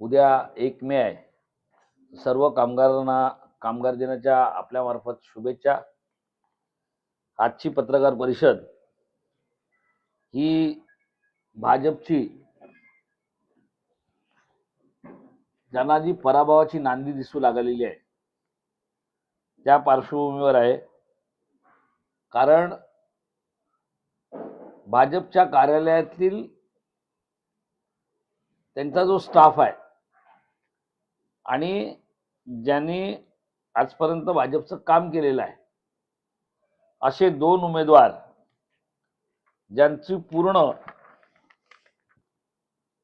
उद्या एक मे आहे. सर्व कामगारांना कामगार दिनाच्या आपल्यामार्फत शुभेच्छा. आजची पत्रकार परिषद ही भाजपची ज्यांना जी पराभवाची नांदी दिसू लागलेली आहे. त्या पार्श्वभूमीवर आहे. कारण भाजपच्या कार्यालयातील त्यांचा जो स्टाफ आहे आणि ज्यांनी आजपर्यंत भाजपचं काम केलेलं आहे असे दोन उमेदवार ज्यांची पूर्ण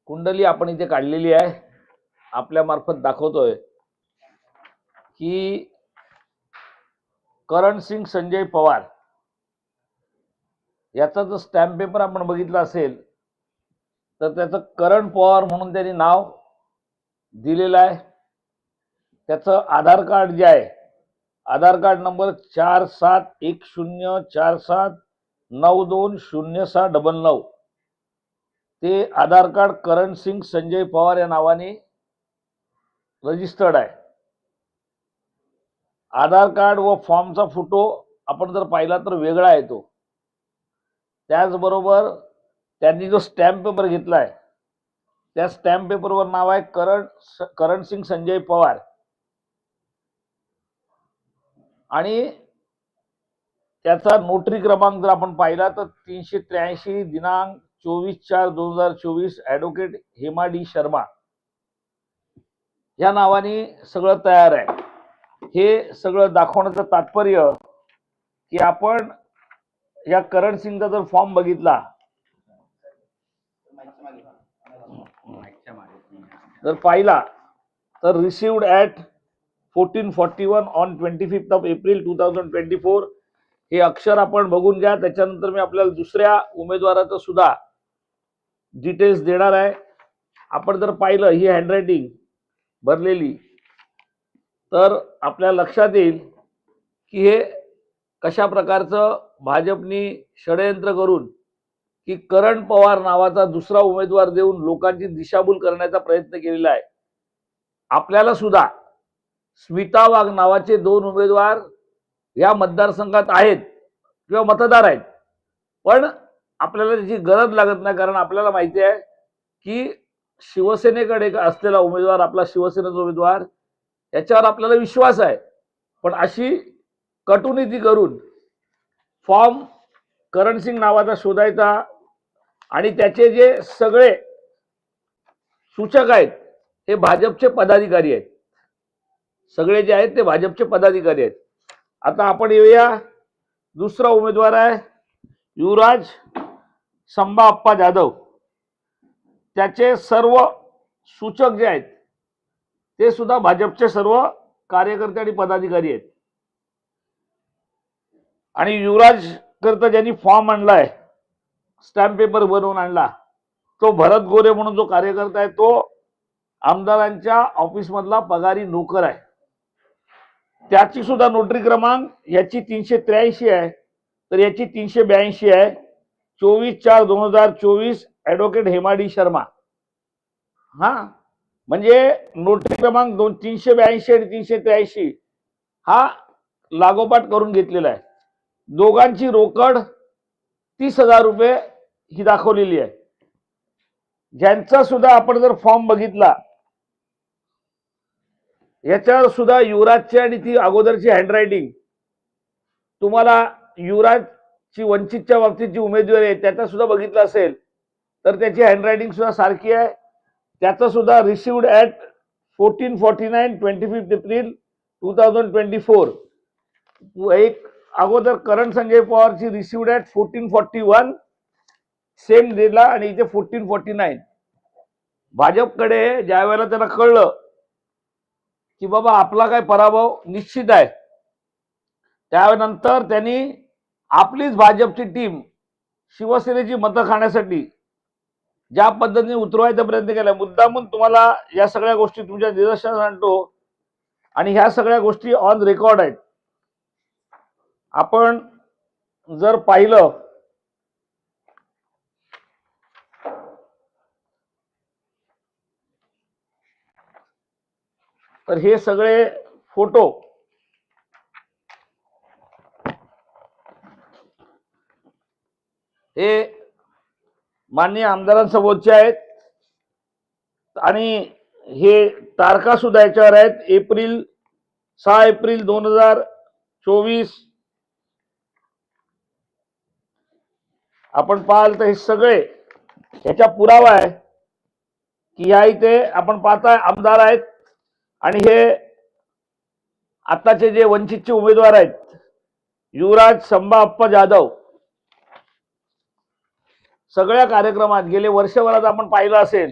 कुंडली आपण इथे काढलेली आहे आपल्या मार्फत दाखवतोय की करण सिंग संजय पवार याचा जर स्टॅम्प पेपर आपण बघितला असेल तर त्याचं करण पवार म्हणून त्यांनी नाव दिलेलं आहे. त्याचं आधार कार्ड जे आहे आधार कार्ड नंबर चार सात एक शून्य चार सात नऊ दोन शून्य सहा डबल नऊ. ते आधार कार्ड करण सिंग संजय पवार या नावाने रजिस्टर्ड आहे. आधार कार्ड व फॉर्मचा फोटो आपण जर पाहिला तर वेगळा येतो त्याचबरोबर त्यांनी जो स्टॅम्प पेपर घेतला आहे त्या स्टॅम्प पेपरवर नाव आहे करण करण सिंग संजय पवार. आणि त्याचा नोटरी क्रमांक जर आपण पाहिला तर तीनशे त्र्याऐंशी दिनांक चोवीस चार दोन हजार चोवीस ऍडव्होकेट हेमा डी शर्मा. या नावाने सगळं तयार आहे. हे सगळं दाखवण्याचं तात्पर्य की आपण या करण सिंगचा जर फॉर्म बघितला. जर पाहिला तर received at fourteen forty one on twenty fifth of April two thousand twenty four हे अक्षर आपण बघून घ्या. त्याच्यानंतर मी आपल्याला दुसऱ्या उमेदवाराचं सुद्धा डिटेल्स देणार आहे. आपण जर पाहिलं ही हँडरायटिंग भरलेली तर आपल्या लक्षात येईल की हे कशा प्रकारचं भाजपनी षडयंत्र करून की करण पवार नावाचा दुसरा उमेदवार देऊन लोकांची दिशाभूल करण्याचा प्रयत्न केलेला आहे. आपल्याला सुद्धा स्मिता वाघ नावाचे दोन उमेदवार या मतदारसंघात आहेत किंवा मतदार आहेत. पण आपल्याला त्याची गरज लागत नाही कारण आपल्याला माहिती आहे की शिवसेनेकडे असलेला उमेदवार आपला शिवसेनेचा उमेदवार याच्यावर आपल्याला विश्वास आहे. पण अशी कटुनीती करून फॉर्म करणसिंग नावाचा शोधायचा आणि त्याचे जे सगळे सूचक आहेत हे भाजपचे पदाधिकारी आहेत. सगळे जे आहेत ते भाजपचे पदाधिकारी आहेत. आता आपण येऊया. दुसरा उमेदवार आहे युवराज संभा अप्पा जाधव. त्याचे सर्व सूचक जे आहेत ते सुद्धा भाजपचे सर्व कार्यकर्ते आणि पदाधिकारी आहेत. आणि युवराज करता ज्यांनी फॉर्म आणलाय स्टॅम्प पेपर बनवून आणला तो भरत गोरे म्हणून जो कार्यकर्ता आहे तो आमदारांच्या ऑफिस मधला पगारी नोकर आहे. त्याची सुद्धा नोटरी क्रमांक याची तीनशे त्र्याऐंशी आहे. तर याची तीनशे ब्याऐंशी आहे. चोवीस चार दोन हजार चोवीस ऍडव्होकेट हेमाडी शर्मा. हा. म्हणजे नोटरी क्रमांक दोन तीनशे ब्याऐंशी आणि तीनशे त्र्याऐंशी हा लागोपाठ करून घेतलेला आहे. दोघांची रोकड तीस हजार रुपये ही दाखवलेली आहे. ज्यांचा सुद्धा आपण जर फॉर्म बघितला याच्यावर सुद्धा युवराजची आणि ती अगोदरची हँडरायटिंग तुम्हाला युवराजची वंचितच्या बाबतीत जी उमेदवारी आहे त्याचा सुद्धा बघितलं असेल तर त्याची हँडरायटिंग सुद्धा सारखी आहे. त्याचा सुद्धा received at fourteen forty nine twenty fifth April two thousand twenty four एक अगोदर Karan Sanjay पवारची received at fourteen forty one same डेला आणि इथे फोर्टीन फॉर्टी नाईन भाजपकडे ज्या वेळेला त्यांना कळलं की बाबा आपला काय पराभव निश्चित आहे. त्यानंतर त्यांनी आपलीच भाजपची टीम शिवसेनेची मतं खाण्यासाठी ज्या पद्धतीने उतरवायचा प्रयत्न केला. मुद्दामून तुम्हाला या सगळ्या गोष्टी तुमच्या निदर्शनास आणतो आणि ह्या सगळ्या गोष्टी ऑन रेकॉर्ड आहेत. आपण जर पाहिलं तर हे सगळे फोटो हे माननीय आमदारांसमोरचे आहेत. आणि हे तारखा सुद्धा याच्यावर आहेत. एप्रिल सहा एप्रिल दोन हजार चोवीस. आपण पाहाल तर हे सगळे ह्याचा पुरावा आहे. की या इथे आपण पाहताय आमदार आहेत. आणि हे आताचे जे वंचितचे उमेदवार आहेत युवराज संभाप्पा जाधव सगळ्या कार्यक्रमात गेले वर्षभरात आपण पाहिलं असेल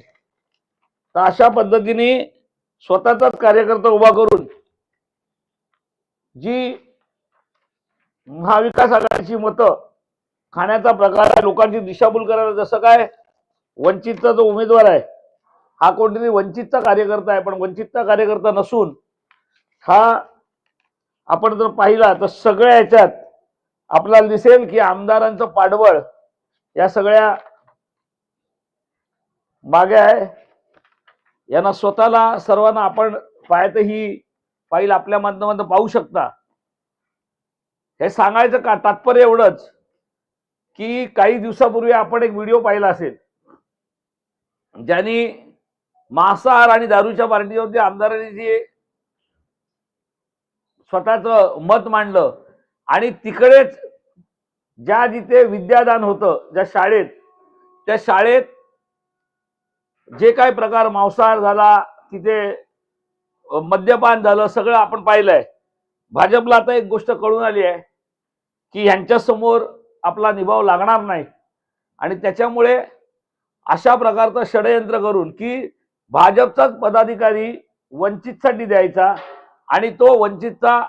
तर अशा पद्धतीने स्वतःचाच कार्यकर्ता उभा करून जी महाविकास आघाडीची मतं खाण्याचा प्रकार आहे लोकांची दिशाभूल करायला जसं काय वंचितचा जो उमेदवार आहे हा कोणतरी वंचितचा कार्यकर्ता आहे पण वंचितचा कार्यकर्ता नसून हा आपण जर पाहिला तर सगळ्या ह्याच्यात आपल्याला दिसेल की आमदारांचं पाठबळ या सगळ्या मागे आहे. यांना स्वतःला सर्वांना आपण पाहत ही फाईल आपल्या माध्यमातून पाहू शकता. हे सांगायचं का? तात्पर्य एवढंच की काही दिवसापूर्वी आपण एक व्हिडिओ पाहिला असेल. ज्यांनी मांसाहार आणि दारूच्या पार्टीवरती आमदारांनी जे स्वतःच मत मांडलं आणि तिकडेच ज्या जिथे विद्यादान होतं ज्या शाळेत त्या शाळेत जे काही प्रकार मांसाहार झाला तिथे मद्यपान झालं सगळं आपण पाहिलंय. भाजपला आता एक गोष्ट कळून आली आहे की ह्यांच्या समोर आपला निभाव लागणार नाही. आणि त्याच्यामुळे अशा प्रकारचं षडयंत्र करून की भाजपचाच पदाधिकारी वंचितसाठी द्यायचा आणि तो वंचितचा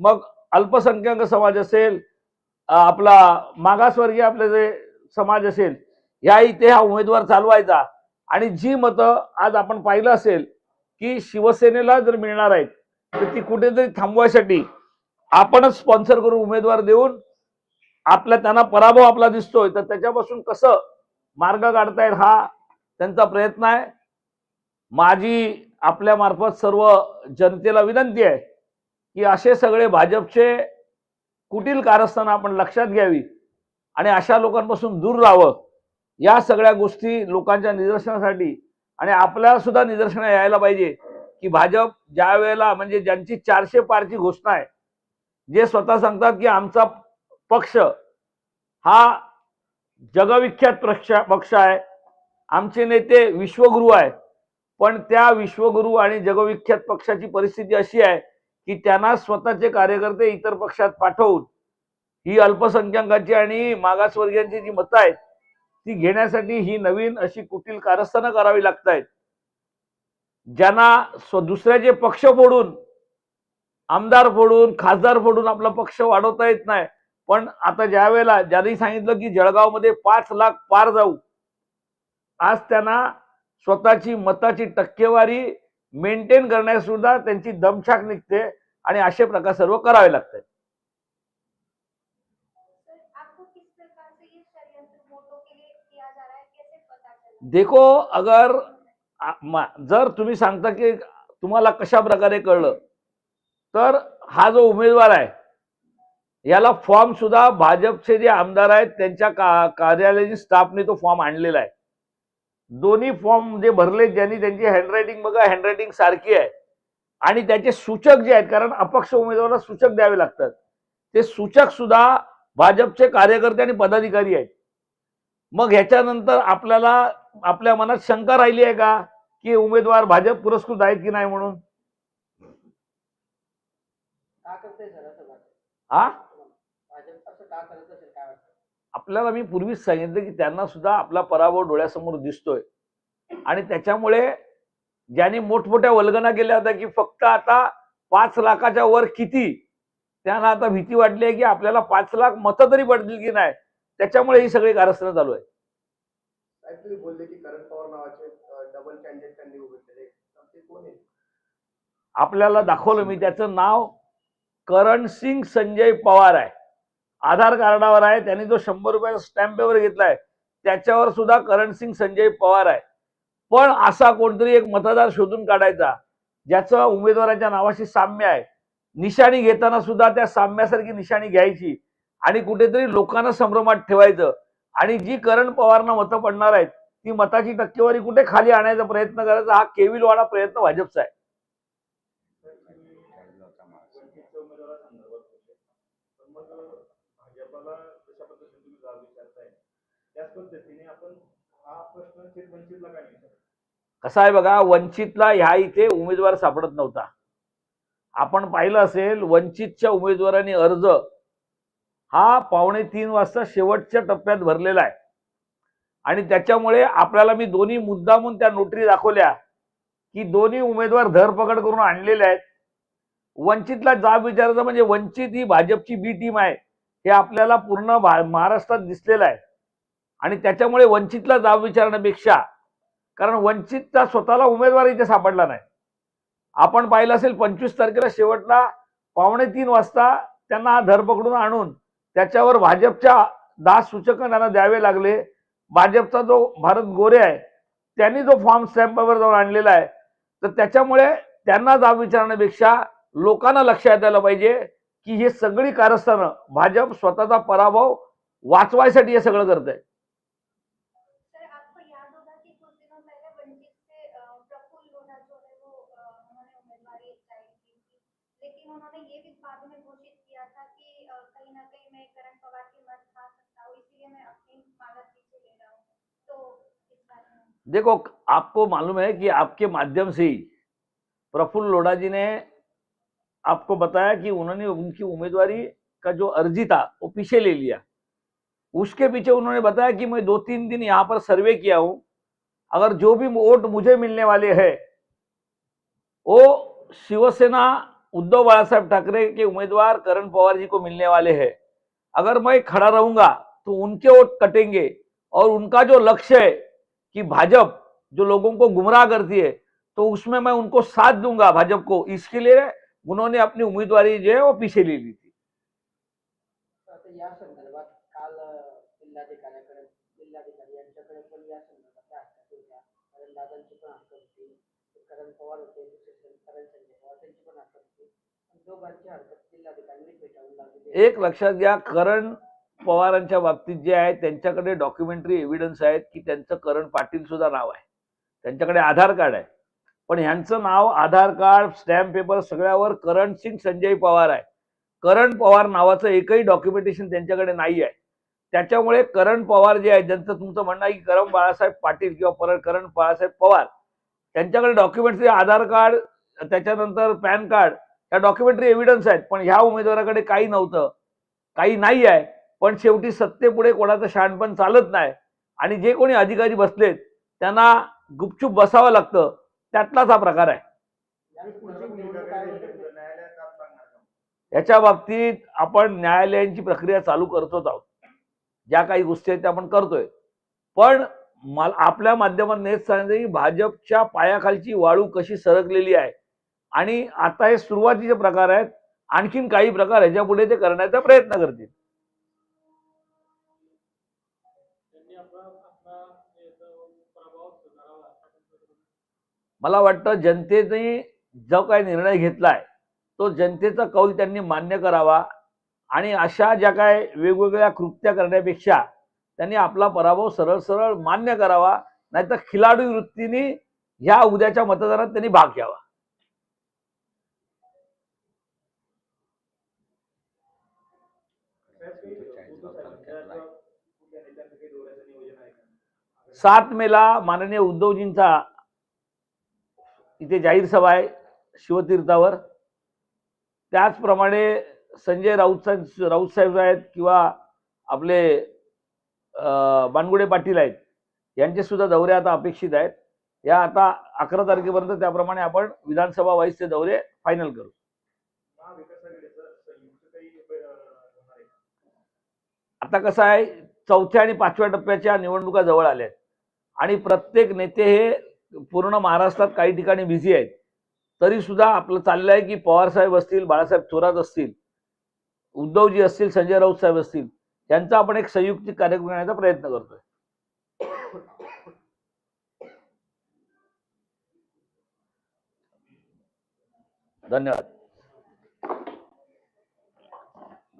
मग अल्पसंख्याक समाज असेल आपला मागासवर्गीय आपले जे समाज असेल या इथे हा उमेदवार चालवायचा. आणि जी मतं आज आपण पाहिलं असेल की शिवसेनेला जर मिळणार आहेत तर ती कुठेतरी थांबवायसाठी आपणच स्पॉन्सर करून उमेदवार देऊन आपल्या त्यांना पराभव आपला दिसतोय. तर त्याच्यापासून कसं मार्ग काढतायत हा त्यांचा प्रयत्न आहे. माझी आपल्यामार्फत सर्व जनतेला विनंती आहे की असे सगळे भाजपचे कुटील कारस्थानं आपण लक्षात घ्यावी आणि अशा लोकांपासून दूर राहावं. या सगळ्या गोष्टी लोकांच्या निदर्शनासाठी आणि आपल्याला सुद्धा निदर्शन यायला पाहिजे की भाजप ज्या वेळेला म्हणजे ज्यांची चारशे पारची घोषणा आहे जे स्वतः सांगतात की आमचा पक्ष हा जगविख्यात पक्ष पक्ष आहे आमचे नेते विश्वगुरु आहे पण त्या विश्वगुरु आणि जगविख्यात पक्षाची परिस्थिती अशी आहे की त्यांना स्वतःचे कार्यकर्ते इतर पक्षात पाठवून ही अल्पसंख्याकांची आणि मागासवर्गीयांची जी मतं आहेत ती घेण्यासाठी ही नवीन अशी कुटील कारस्थानं करावी लागत आहेत ज्यांना स्व दुसऱ्याचे पक्ष फोडून आमदार फोडून खासदार फोडून आपला पक्ष वाढवता येत नाही पण आता ज्या वेळेला ज्यांनी सांगितलं की जळगावमध्ये पाच लाख पार जाऊ आज त्यांना स्वतःची मताची टक्केवारी मेंटेन करण्यास सुद्धा त्यांची दमछाक निघते आणि असे प्रकार सर्व करावे लागतात. देखो अगर जर तुम्ही सांगता की तुम्हाला कशा प्रकारे कळलं तर हा जो उमेदवार आहे याला फॉर्म सुद्धा भाजपचे जे आमदार आहेत त्यांच्या का कार्यालयाची स्टाफने तो फॉर्म आणलेला आहे. दोन्ही फॉर्म जे भरले ज्यांनी त्यांची हँडरायटिंग बघा हँडरायटिंग सारखी आहे. आणि त्याचे सूचक जे आहेत कारण अपक्ष उमेदवाराला सूचक द्यावे लागतात. ते सूचक सुद्धा भाजपचे कार्यकर्ते आणि पदाधिकारी आहेत. मग ह्याच्यानंतर आपल्याला आपल्या मनात शंका राहिली आहे का की उमेदवार भाजप पुरस्कृत आहेत की नाही म्हणून? हा भाजप असं का करत असेल काय वाटतं आपल्याला मी पूर्वीच सांगितलं की त्यांना सुद्धा आपला पराभव डोळ्यासमोर दिसतोय. आणि त्याच्यामुळे ज्यांनी मोठमोठ्या वल्गना केल्या होत्या की फक्त आता पाच लाखाच्या वर किती त्यांना आता भीती वाटली आहे की आपल्याला पाच लाख मतं तरी पडतील की नाही त्याच्यामुळे ही सगळी कारस्थानं चालू आहे साहेब तुम्ही बोलले की करण पवार नावाचे डबल कॅन्डिडेट त्यांनी उभे केले तर ते कोण आहे आपल्याला दाखवलं मी त्याचं नाव करण सिंग संजय पवार आहे. आधार कार्डावर आहे त्यांनी जो शंभर रुपयाचा स्टॅम्प पेपर घेतलाय त्याच्यावर सुद्धा करण सिंग संजय पवार आहे. पण असा कोणतरी एक मतदार शोधून काढायचा ज्याचं उमेदवाराच्या नावाशी साम्य आहे. निशाणी घेताना सुद्धा त्या साम्यासारखी निशाणी घ्यायची आणि कुठेतरी लोकांना संभ्रमात ठेवायचं. आणि जी करण पवारना मतं पडणार आहेत ती मताची टक्केवारी कुठे खाली आणायचा प्रयत्न करायचा हा केविलवाडा प्रयत्न भाजपचा आहे वंचितच्या उमेदवारासंदर्भात होते. पण मग भाजपाला जशा पद्धतीने तुम्ही जाब विचारताय त्याच पद्धतीने आपण हा प्रश्न थेट वंचितला काय आहे बघा वंचितला ह्या इथे उमेदवार सापडत नव्हता. आपण पाहिलं असेल वंचितच्या उमेदवारांनी अर्ज हा पावणे तीन वाजता शेवटच्या टप्प्यात भरलेला आहे. आणि त्याच्यामुळे आपल्याला मी दोन्ही मुद्दामून त्या नोटरी दाखवल्या की दोन्ही उमेदवार धरपकड करून आणलेले आहेत. वंचितला जाब विचारायचा म्हणजे वंचित ही भाजपची बी टीम आहे हे आपल्याला पूर्ण महाराष्ट्रात दिसलेलं आहे. आणि त्याच्यामुळे वंचितला जाब विचारण्यापेक्षा कारण वंचितचा स्वतःला उमेदवार इथे सापडला नाही. आपण पाहिलं असेल पंचवीस तारखेला शेवटला पावणे तीन वाजता त्यांना धरपकडून आणून त्याच्यावर भाजपच्या दहा सूचक त्यांना द्यावे लागले. भाजपचा जो भारत गोरे आहे त्यांनी जो फॉर्म स्टॅम्पवर जाऊन आणलेला आहे तर त्याच्यामुळे त्यांना जाब विचारण्यापेक्षा लोकांना लक्षात यायला पाहिजे की हे सगळी कारस्थानं भाजप स्वतःचा पराभव वाचवायसाठी हे सगळं करत आहे देखो, आपको मालूम है कि आपके माध्यम से ही प्रफुल्ल लोढ़ा जी ने आपको बताया कि उन्होंने उनकी उम्मीदवारी का जो अर्जी था, वो पीछे ले लिया। उसके पीछे उन्होंने बताया कि मैं दो तीन दिन यहाँ पर सर्वे किया हूँ। अगर जो भी वोट मुझे मिलने वाले है, वो शिवसेना उद्धव बाळासाहेब ठाकरे के उम्मीदवार करण पवार जी को मिलने वाले हैं। अगर मैं खड़ा रहूँगा तो उनके वोट कटेंगे और उनका जो लक्ष्य है कि भाजप जो लोगों को गुमराह करती है तो उसमें मैं उनको साथ दूँगा भाजपा को। इसके लिए उन्होंने अपनी उम्मीदवारी जो है वो पीछे ले ली थी। एक लक्षा गया करण पवारांच्या बाबतीत जे आहे त्यांच्याकडे डॉक्युमेंटरी एव्हिडन्स आहेत की त्यांचं करण पाटील सुद्धा नाव आहे. त्यांच्याकडे आधार कार्ड आहे. पण ह्यांचं नाव आधार कार्ड स्टॅम्प पेपर सगळ्यावर करण सिंग संजय पवार आहे. करण पवार नावाचं एकही डॉक्युमेंटेशन त्यांच्याकडे नाही आहे. त्याच्यामुळे करण पवार जे आहे ज्यांचं तुमचं म्हणणं आहे की करण बाळासाहेब पाटील किंवा परत करण बाळासाहेब पवार त्यांच्याकडे डॉक्युमेंटरी आधार कार्ड त्याच्यानंतर पॅन कार्ड या डॉक्युमेंटरी एव्हिडन्स आहेत. पण ह्या उमेदवाराकडे काही नव्हतं. काही नाही आहे. पण शेवटी सत्तेपुढे कोणाचं शहाणपण चालत नाही. आणि जे कोणी अधिकारी बसलेत त्यांना गुपचूप बसावं लागतं. त्यातलाच हा प्रकार आहे. याच्या बाबतीत आपण न्यायालयांची प्रक्रिया चालू करतोच आहोत. ज्या काही गोष्टी आहेत त्या आपण करतोय. पण मला आपल्या माध्यमातून हेच सांगितलं की भाजपच्या पायाखालची वाळू कशी सरकलेली आहे. आणि आता हे सुरुवातीचे प्रकार आहेत. आणखीन काही प्रकार ह्याच्या पुढे ते करण्याचा प्रयत्न करतील. मला वाटतं जनतेने जो काही निर्णय घेतलाय तो जनतेचा कौल त्यांनी मान्य करावा आणि अशा ज्या काय वेगवेगळ्या कृत्या करण्यापेक्षा त्यांनी आपला पराभव सरळ सरळ मान्य करावा नाहीतर खिलाडू वृत्तीने ह्या उद्याच्या मतदानात त्यांनी भाग घ्यावा. सात मेला माननीय उद्धवजींचा इथे जाहीर सभा आहे शिवतीर्थावर. त्याचप्रमाणे संजय राऊत साहेब राऊत साहेब आहेत किंवा आपले बानगुडे पाटील आहेत यांचे सुद्धा दौरे आता अपेक्षित आहेत. या आता अकरा तारखेपर्यंत त्याप्रमाणे आपण विधानसभा वाईजचे दौरे फायनल करू. आता कसं आहे चौथ्या आणि पाचव्या टप्प्याच्या निवडणुका जवळ आल्या आहेत. आणि प्रत्येक नेते हे पूर्ण महाराष्ट्रात काही ठिकाणी बिझी आहेत. तरी सुद्धा आपलं चाललं आहे की पवार साहेब असतील बाळासाहेब थोरात असतील उद्धवजी असतील संजय राऊत साहेब असतील यांचा आपण एक संयुक्तिक कार्यक्रम घेण्याचा प्रयत्न करतोय. धन्यवाद.